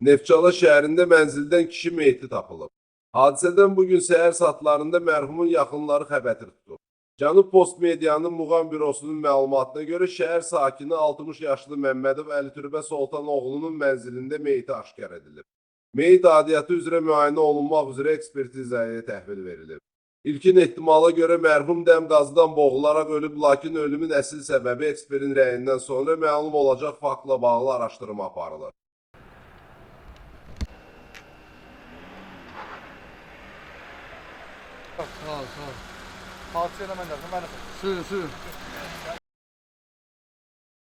Neftçala şəhərində mənzildən kişi meyti tapılıb. Hadisədən bu gün səhər saatlarında mərhumun yaxınları xəbər tutdu. Cənub Post Medianın Muğam bürosunun məlumatına görə şəhər sakini 60 yaşlı Məmmədov Əli Türbə Soltanoğlunun mənzilində meyti aşkar edilib. Meyit adiyyatı üzrə müayinə olunmaq üzrə ekspertizaya təhvil verilib. İlkin ehtimala görə mərhum dəm qazdan boğularaq ölüb, lakin ölümün əsl səbəbi ekspertin rəyindən sonra məlum olacaq faktla bağlı araşdırma aparılır. Sağ ol, sağ ol. Tavsiye hemen lazım. Ben de. Sür, sür.